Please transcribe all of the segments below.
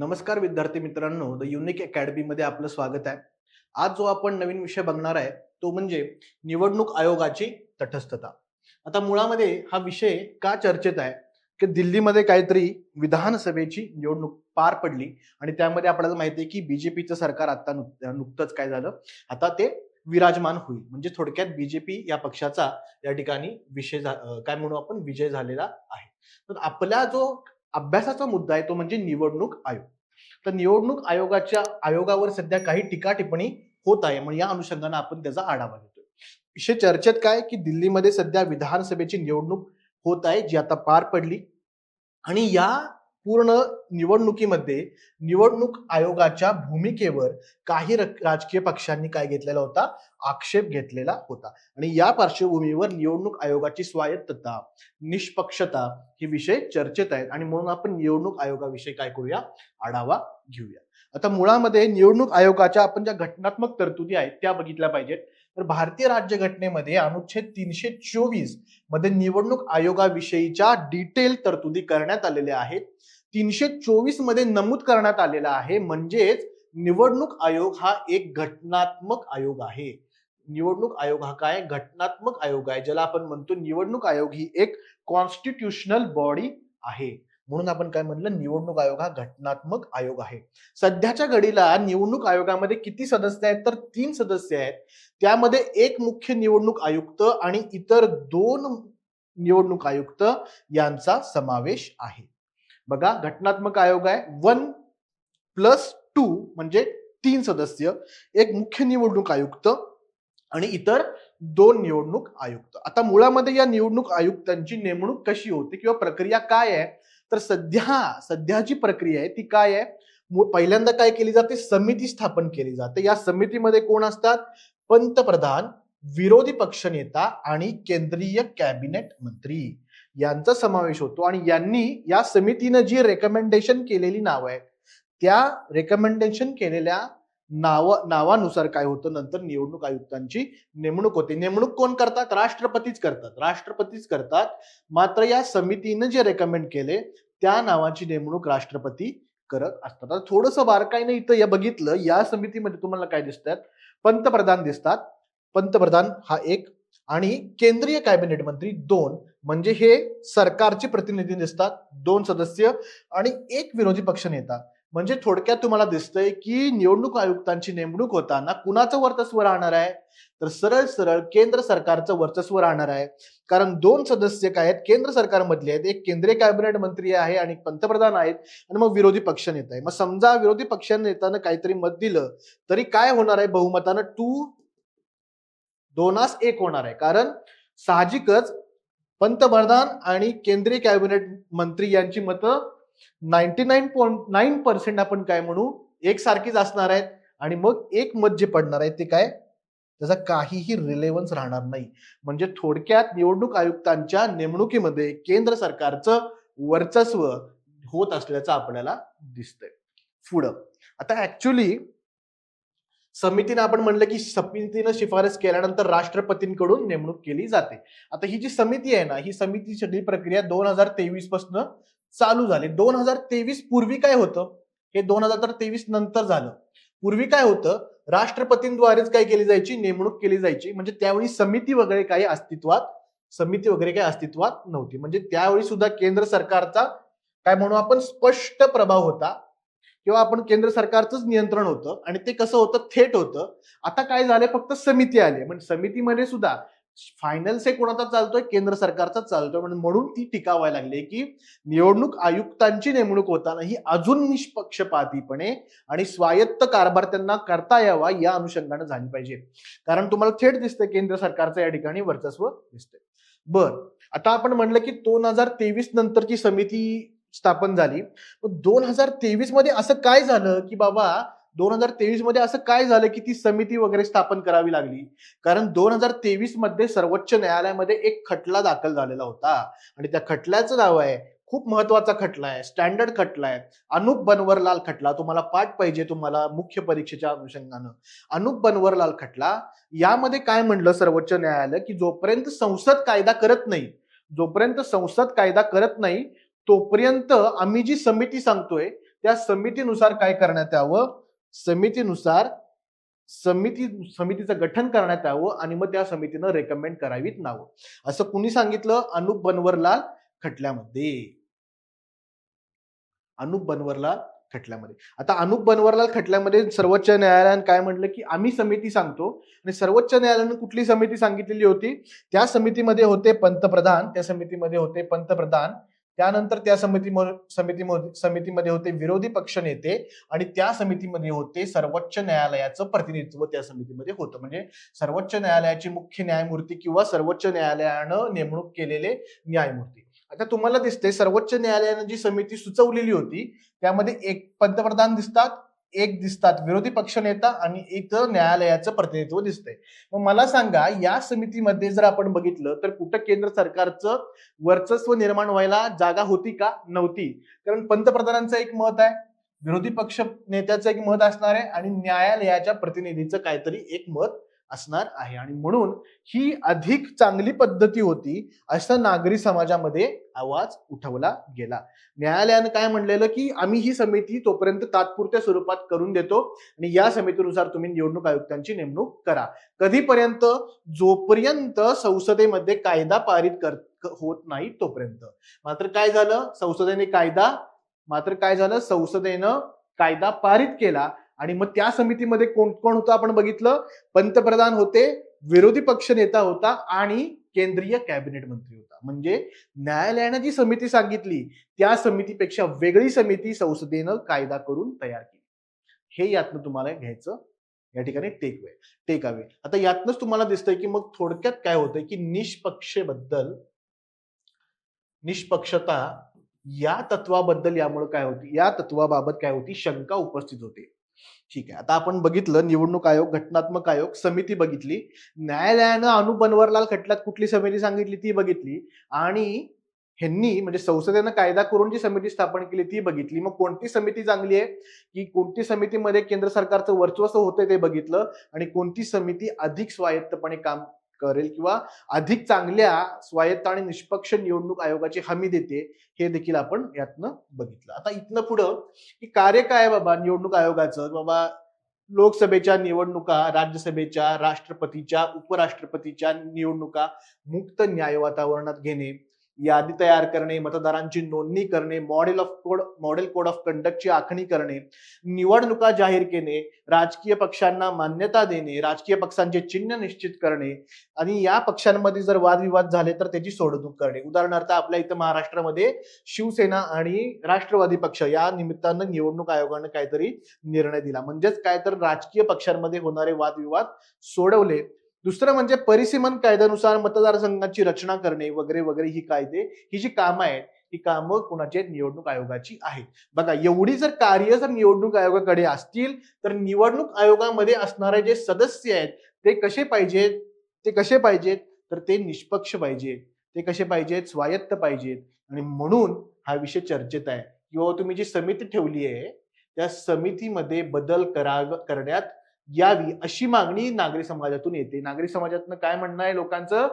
नमस्कार विद्यार्थी मित्रांनो द युनिक अकॅडमीमध्ये आपलं स्वागत आहे. आज जो आपण नवीन विषय बघणार आहे तो म्हणजे निवडणूक आयोगाची तटस्थता. आता मुळामध्ये हा विषय का चर्चेत आहे? की दिल्लीमध्ये काहीतरी विधानसभेची निवडणूक पार पडली आणि त्यामध्ये आपल्याला माहिती आहे की बीजेपीचं सरकार आता नुकतंच काय झालं? आता ते विराजमान होईल. म्हणजे थोडक्यात बीजेपी या पक्षाचा या ठिकाणी विषय काय म्हणू आपण? विजय झालेला आहे. तर आपला जो अभ्यासाचा मुद्दा आहे तो म्हणजे निवडणूक आयोग. तर निवडणूक आयोगाच्या आयोगावर सध्या काही टीका टिप्पणी होत आहे म्हणून या अनुषंगाने आपण त्याचा आढावा घेतोय. विषय चर्चेत काय की दिल्लीमध्ये सध्या विधानसभेची निवडणूक होत आहे जी आता पार पडली. आणि या पूर्ण निवडणुकीमध्ये निवडणूक आयोगाच्या भूमिकेवर काही राजकीय पक्षांनी काय घेतलेला होता? आक्षेप घेतलेला होता. आणि या पार्श्वभूमीवर निवडणूक आयोगाची स्वायत्तता निष्पक्षता हे विषय चर्चेत आहेत. आणि म्हणून आपण निवडणूक आयोगाविषयी काय करूया? आढावा घेऊया. आता मुळामध्ये निवडणूक आयोगाच्या आपण ज्या घटनात्मक तरतुदी आहेत त्या बघितल्या पाहिजेत. तर भारतीय राज्यघटनेमध्ये अनुच्छेद तीनशे चोवीसमध्ये निवडणूक आयोगाविषयीच्या डिटेल तरतुदी करण्यात आलेल्या आहेत. तीनशे चोवीसमध्ये नमूद करण्यात आलेला आहे. म्हणजेच निवडणूक आयोग हा एक घटनात्मक आयोग आहे. निवडणूक आयोग हा काय? घटनात्मक आयोग आहे. ज्याला आपण म्हणतो निवडणूक आयोग ही एक कॉन्स्टिट्युशनल बॉडी आहे. म्हणून आपण काय म्हणलं निवडणूक आयोग हा घटनात्मक आयोग आहे. सध्याच्या घडीला निवडणूक आयोगामध्ये किती सदस्य आहेत? तर तीन सदस्य आहेत. त्यामध्ये एक मुख्य निवडणूक आयुक्त आणि इतर दोन निवडणूक आयुक्त यांचा समावेश आहे. बघा घटनात्मक आयोग आहे. वन प्लस टू म्हणजे तीन सदस्य एक मुख्य निवडणूक आयुक्त आणि इतर दोन निवडणूक आयुक्त. आता मुळामध्ये या निवडणूक आयुक्तांची नेमणूक कशी होते किंवा प्रक्रिया काय आहे? तर सध्या सध्याची प्रक्रिया आहे ती काय आहे? पहिल्यांदा काय केली जाते? समिती स्थापन केली जाते. या समितीमध्ये कोण असतात? पंतप्रधान विरोधी पक्षनेता आणि केंद्रीय कॅबिनेट मंत्री. यांचा समावेश होतो. आणि यांनी या समितीनं जी रेकमेंडेशन केलेली नावं आहेत त्या रेकमेंडेशन केलेल्या नाव नावानुसार काय होतं नंतर निवडणूक आयुक्तांची नेमणूक होते. नेमणूक कोण करतात? राष्ट्रपतीच करतात. राष्ट्रपतीच करतात. मात्र या समितीनं जे रेकमेंड केले त्या नावाची नेमणूक राष्ट्रपती करत असतात. आता थोडंसं बारकाईने इथं या बघितलं या समितीमध्ये तुम्हाला काय दिसतात पंतप्रधान दिसतात. पंतप्रधान हा एक आणि केंद्रीय कॅबिनेट मंत्री दोन म्हणजे हे सरकारचे प्रतिनिधी दिसतात दोन सदस्य आणि एक विरोधी पक्ष नेता. म्हणजे थोडक्यात तुम्हाला दिसतंय की निवडणूक आयुक्तांची नेमणूक होताना कुणाचं वर्चस्व राहणार आहे? तर सरळ सरळ केंद्र सरकारचं वर्चस्व राहणार आहे. कारण दोन सदस्य काय आहेत? केंद्र सरकारमधले आहेत एक केंद्रीय कॅबिनेट मंत्री आहे आणि पंतप्रधान आहेत आणि मग विरोधी पक्ष नेता आहे. मग समजा विरोधी पक्ष नेत्यानं काहीतरी मत दिलं तरी काय होणार आहे? बहुमतानं टू दोनास एक होणार आहे. कारण साहजिकच पंतप्रधान आणि केंद्रीय कॅबिनेट मंत्री यांची मतं ninety nine point nine percent आपण काय म्हणू एकसारखीच असणार आहेत. आणि मग एक मत जे पडणार आहे ते काय? त्याचा काहीही रिलेव्हन्स राहणार नाही. म्हणजे थोडक्यात निवडणूक आयुक्तांच्या नेमणुकीमध्ये केंद्र सरकारचं वर्चस्व होत असल्याचं आपल्याला दिसतंय. पुढं. आता ऍक्च्युली समितीने आपण म्हणलं की समितीनं शिफारस केल्यानंतर राष्ट्रपतींकडून नेमणूक केली जाते. आता ही जी समिती आहे ना ही समिती सगळी प्रक्रिया दोन हजार तेवीसपासून चालू झाली. दोन हजार तेवीस पूर्वी काय होतं? हे दोन हजार तेवीस नंतर झालं. पूर्वी काय होतं? राष्ट्रपतींद्वारेच काय केली जायची? नेमणूक केली जायची. म्हणजे त्यावेळी समिती वगैरे काही अस्तित्वात समिती वगैरे काही अस्तित्वात नव्हती. म्हणजे त्यावेळी सुद्धा केंद्र सरकारचा काय म्हणू आपण स्पष्ट प्रभाव होता. किंवा आपण केंद्र सरकारचंच नियंत्रण होतं आणि ते कसं होतं? थेट होतं. आता काय झालंय? फक्त समिती आली म्हणजे समितीमध्ये सुद्धा फायनल से कोणाचा चालतोय? केंद्र सरकारचा चालतोय. म्हणून म्हणून ती टीका व्हायला लागली की निवडणूक आयुक्तांची नेमणूक होताना ही अजून निष्पक्षपातीपणे आणि स्वायत्त कारभार त्यांना करता यावा या अनुषंगाने झाली पाहिजे. कारण तुम्हाला थेट दिसतंय केंद्र सरकारचं या ठिकाणी वर्चस्व दिसतंय. बर. आता आपण म्हणलं की दोन हजार तेवीस नंतरची समिती स्थापन झाली. दोन हजार तेवीसमध्ये असं काय झालं की बाबा दोन हजार तेवीसमध्ये असं काय झालं की ती समिती वगैरे स्थापन करावी लागली? कारण दोन हजार तेवीसमध्ये सर्वोच्च न्यायालयामध्ये एक खटला दाखल झालेला होता. आणि त्या खटल्याचं नाव आहे खूप महत्त्वाचा खटला आहे स्टँडर्ड खटला आहे. अनुप बनवरलाल खटला तुम्हाला पाठ पाहिजे तुम्हाला मुख्य परीक्षेच्या अनुषंगानं. अनुप बनवरलाल खटला यामध्ये काय म्हणलं सर्वोच्च न्यायालय की जोपर्यंत संसद कायदा करत नाही जोपर्यंत संसद कायदा करत नाही तोपर्यंत आम्ही जी समिती सांगतोय त्या समितीनुसार काय करण्यात यावं? समितीनुसार समिती समितीचं गठन करण्यात यावं आणि मग त्या समितीनं रेकमेंड करावीत नावं. असं कुणी सांगितलं? अनुप बनवरलाल खटल्यामध्ये. अनुप बनवरलाल खटल्यामध्ये. आता अनुप बनवरलाल खटल्यामध्ये सर्वोच्च न्यायालयानं काय म्हटलं की आम्ही समिती सांगतो आणि सर्वोच्च न्यायालयानं कुठली समिती सांगितलेली होती? त्या समितीमध्ये होते पंतप्रधान त्या समितीमध्ये होते पंतप्रधान त्यानंतर त्या समिती समितीमध्ये समितीमध्ये होते विरोधी पक्ष नेते आणि त्या समितीमध्ये होते सर्वोच्च न्यायालयाचं प्रतिनिधित्व त्या समितीमध्ये होतं. म्हणजे सर्वोच्च न्यायालयाचे मुख्य न्यायमूर्ती किंवा सर्वोच्च न्यायालयानं नेमणूक केलेले न्यायमूर्ती. आता तुम्हाला दिसते सर्वोच्च न्यायालयानं जी समिती सुचवलेली होती त्यामध्ये एक पंतप्रधान दिसतात एक दिसतात. विरोधी पक्ष नेता आणि एक न्यायालयाचं प्रतिनिधित्व दिसतंय. मग मला सांगा या समितीमध्ये जर आपण बघितलं तर कुठं केंद्र सरकारचं वर्चस्व निर्माण व्हायला जागा होती का? नव्हती. कारण पंतप्रधानांचं एक मत आहे विरोधी पक्ष नेत्याचं एक मत असणार आहे आणि न्यायालयाच्या प्रतिनिधीचं काहीतरी एक मत असणार आहे. आणि म्हणून ही अधिक चांगली पद्धती होती असं नागरी समाजामध्ये आवाज उठवला गेला. न्यायालयानं काय म्हणलेलं की आम्ही ही समिती तोपर्यंत तात्पुरत्या स्वरूपात करून देतो आणि या समितीनुसार तुम्ही निवडणूक आयुक्तांची नेमणूक करा. कधीपर्यंत? जोपर्यंत संसदेमध्ये कायदा पारित कर होत नाही तोपर्यंत. मात्र काय झालं? संसदेने कायदा मात्र काय झालं? संसदेनं कायदा पारित केला. आणि मग त्या समितीमध्ये कोण कोण होतं आपण बघितलं? पंतप्रधान होते विरोधी पक्ष नेता होता आणि केंद्रीय कॅबिनेट मंत्री होता. म्हणजे न्यायालयानं जी समिती सांगितली त्या समितीपेक्षा वेगळी समिती संसदेनं कायदा करून तयार केली. हे यातनं तुम्हाला घ्यायचं या ठिकाणी टेकवे टेकावे आता यातनंच तुम्हाला दिसतंय की मग थोडक्यात काय होतंय की निष्पक्षेबद्दल निष्पक्षता या तत्वाबद्दल यामुळे काय होती या तत्वाबाबत काय होती शंका उपस्थित होते. ठीक आहे. आता आपण बघितलं निवडणूक आयोग घटनात्मक आयोग समिती बघितली. न्यायालयानं अनु बनवरलाल खटल्यात कुठली समिती सांगितली ती बघितली. आणि ह्यांनी म्हणजे संसदेनं कायदा करून जी समिती स्थापन केली ती बघितली. मग कोणती समिती चांगली आहे? की कोणती समितीमध्ये केंद्र सरकारचं वर्चस्व होतंय ते बघितलं आणि कोणती समिती अधिक स्वायत्तपणे काम करेल किंवा अधिक चांगल्या स्वायत्त आणि निष्पक्ष निवडणूक आयोगाची हमी देते हे देखील आपण यातनं बघितलं. आता इथनं पुढं की कार्य काय बाबा निवडणूक आयोगाचं? बाबा लोकसभेच्या निवडणुका राज्यसभेच्या राष्ट्रपतीच्या उपराष्ट्रपतीच्या निवडणुका मुक्त न्याय वातावरणात घेणे यादी तयार करणे मतदारांची नोंदणी करणे model of code model code of कंडक्टची आखणी करणे निवडणुका जाहीर केणे राजकीय पक्षांना मान्यता देणे राजकीय पक्षांचे चिन्ह निश्चित करणे आणि या पक्षांमध्ये जर वादविवाद झाले तर त्याची सोडवणूक करणे. उदाहरणार्थ आपल्या इथं महाराष्ट्रामध्ये शिवसेना आणि राष्ट्रवादी पक्ष या निमित्तानं निवडणूक आयोगानं काहीतरी निर्णय दिला. म्हणजेच काय तर राजकीय पक्षांमध्ये होणारे वादविवाद सोडवले दुसरं म्हणजे परिसीमन कायद्यानुसार मतदारसंघाची रचना करणे वगैरे वगैरे ही कायदे ही जी कामं आहेत ही कामं कुणाची? निवडणूक आयोगाची आहेत. बघा एवढी जर कार्य जर निवडणूक आयोगाकडे असतील तर निवडणूक आयोगामध्ये असणारे जे सदस्य आहेत ते कसे पाहिजेत? ते कसे पाहिजेत? तर ते निष्पक्ष पाहिजेत. ते कसे पाहिजेत? स्वायत्त पाहिजेत. आणि म्हणून हा विषय चर्चेत आहे. किंवा तुम्ही जी समिती ठेवली आहे त्या समितीमध्ये बदल करा करण्यात यावी अशी मागणी नागरी समाजातून येते. नागरी समाजातनं काय म्हणणं आहे लोकांचं?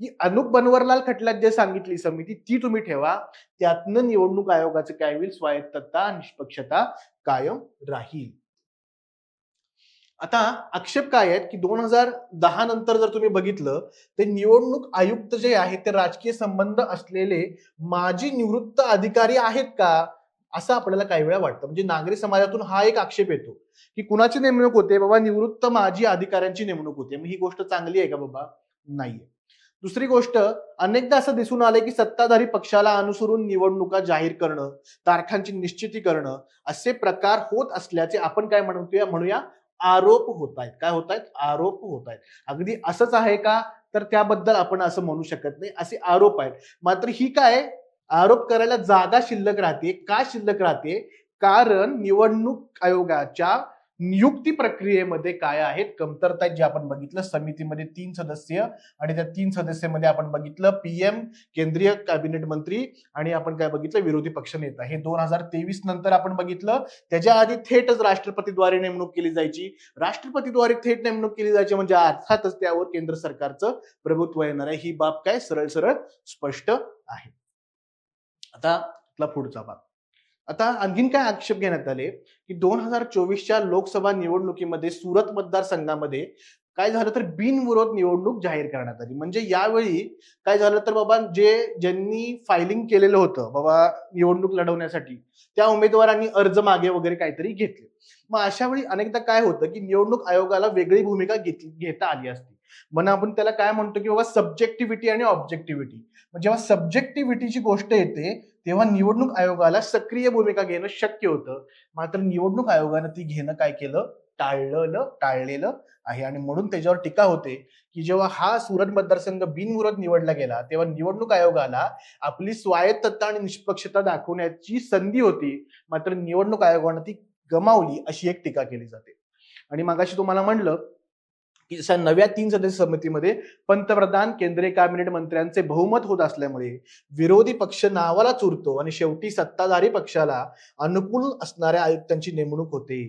की अनुप बनवरलाल खटल्यात जे सांगितली समिती ती तुम्ही ठेवा. त्यातनं निवडणूक आयोगाचं काय होईल? स्वायत्तता निष्पक्षता कायम राहील. आता आक्षेप काय आहेत? की दोन हजार दहा नंतर जर तुम्ही बघितलं तर निवडणूक आयुक्त जे आहेत ते राजकीय संबंध असलेले माजी निवृत्त अधिकारी आहेत का? असं आपल्याला काही वेळा वाटतं. म्हणजे नागरी समाजातून हा एक आक्षेप येतो की कुणाची नेमणूक होते? बाबा निवृत्त माजी अधिकाऱ्यांची नेमणूक होते. मग ही गोष्ट चांगली आहे का? बाबा नाहीये. दुसरी गोष्ट अनेकदा असं दिसून आलंय की सत्ताधारी पक्षाला अनुसरून निवडणुका जाहीर करणं तारखांची निश्चिती करणं असे प्रकार होत असल्याचे आपण काय म्हणतोय? म्हणूया आरोप होत आहेत काय होत आहेत आरोप होत आहेत अगदी असंच आहे का? तर त्याबद्दल आपण असं म्हणू शकत नाही. असे आरोप आहेत. मात्र ही काय? आरोप करायला जागा शिल्लक राहते. का शिल्लक राहते? कारण निवडणूक आयोगाच्या नियुक्ती प्रक्रियेमध्ये काय आहेत? कमतरता जे आपण बघितलं. समितीमध्ये तीन सदस्य आणि त्या तीन सदस्यामध्ये आपण बघितलं पीएम केंद्रीय कॅबिनेट मंत्री आणि आपण काय बघितलं? विरोधी पक्ष नेता. हे दोन हजार तेवीस नंतर आपण बघितलं. त्याच्या आधी थेटच राष्ट्रपतीद्वारे नेमणूक केली जायची. राष्ट्रपतीद्वारे थेट नेमणूक केली जायची म्हणजे अर्थातच त्यावर केंद्र सरकारचं प्रभुत्व येणार आहे. ही बाब काय? सरळ सरळ स्पष्ट आहे. आता आपला पुढचा भाग. आता आणखीन काय आक्षेप घेण्यात आले? की दोन हजार चोवीसच्या लोकसभा निवडणुकीमध्ये सुरत मतदारसंघामध्ये काय झालं तर बिनविरोध निवडणूक जाहीर करण्यात आली. म्हणजे यावेळी काय झालं तर बाबा जे ज्यांनी फायलिंग केलेलं होतं बाबा निवडणूक लढवण्यासाठी त्या उमेदवारांनी अर्ज मागे वगैरे काहीतरी घेतले. मग अशा वेळी अनेकदा काय होतं की निवडणूक आयोगाला वेगळी भूमिका घेतली घेता आली असती. मग आपण त्याला काय म्हणतो की बाबा सब्जेक्टिव्हिटी आणि ऑब्जेक्टिव्हिटी जेव्हा सब्जेक्टिव्हिटीची गोष्ट येते तेव्हा निवडणूक आयोगाला सक्रिय भूमिका घेणं शक्य होतं. मात्र निवडणूक आयोगानं ती घेणं काय केलं? टाळलं टाळलेलं आहे. आणि म्हणून त्याच्यावर टीका होते की जेव्हा हा सुरत मतदारसंघ बिनविरोध निवडला गेला तेव्हा निवडणूक आयोगाला आपली स्वायत्तता आणि निष्पक्षता दाखवण्याची संधी होती. मात्र निवडणूक आयोगानं ती गमावली अशी एक टीका केली जाते. आणि मागाशी तुम्हाला म्हणलं की नव्या तीन सदस्य समितीमध्ये पंतप्रधान केंद्रीय कॅबिनेट मंत्र्यांचे बहुमत होत असल्यामुळे विरोधी पक्ष नावाला चुरतो आणि शेवटी सत्ताधारी पक्षाला अनुकूल असणाऱ्या आयुक्तांची नेमणूक होते.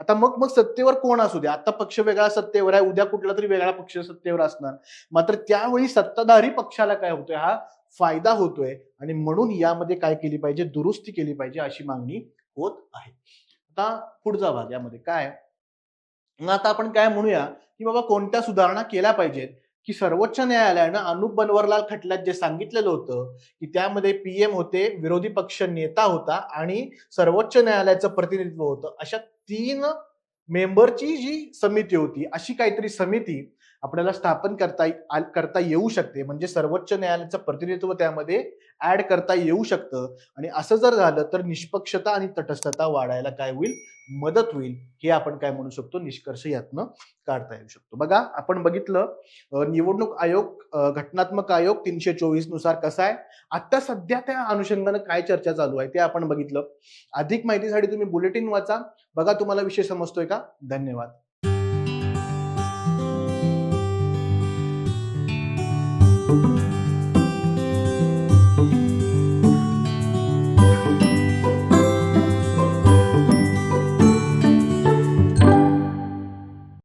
आता मग मग सत्तेवर कोण असू दे? आता पक्ष वेगळा सत्तेवर आहे उद्या कुठला तरी वेगळा पक्ष सत्तेवर असणार. मात्र त्यावेळी सत्ताधारी पक्षाला काय होतोय? हा फायदा होतोय आणि म्हणून यामध्ये काय केली पाहिजे? दुरुस्ती केली पाहिजे अशी मागणी होत आहे. आता पुढचा भाग यामध्ये काय? मग आता आपण काय म्हणूया की बाबा कोणत्या सुधारणा केल्या पाहिजेत? की सर्वोच्च न्यायालयानं अनुप बनवरलाल खटल्यात जे सांगितलेलं होतं की त्यामध्ये पीएम होते विरोधी पक्ष नेता होता आणि सर्वोच्च न्यायालयाचं प्रतिनिधित्व होतं. अशा तीन मेंबरची जी समिती होती अशी काहीतरी समिती आपल्याला स्थापन करता करता येऊ शकते. म्हणजे सर्वोच्च न्यायालयाचं प्रतिनिधित्व त्यामध्ये ऍड करता येऊ शकतं. आणि असं जर झालं तर निष्पक्षता आणि तटस्थता वाढायला काय होईल? मदत होईल. हे आपण काय म्हणू शकतो? निष्कर्ष यातनं काढता येऊ शकतो. बघा आपण बघितलं निवडणूक आयोग घटनात्मक आयोग तीनशे चोवीसनुसार कसा आहे? आता सध्या त्या अनुषंगानं काय चर्चा चालू आहे ते आपण बघितलं. अधिक माहितीसाठी तुम्ही बुलेटिन वाचा. बघा तुम्हाला विषय समजतोय का? धन्यवाद.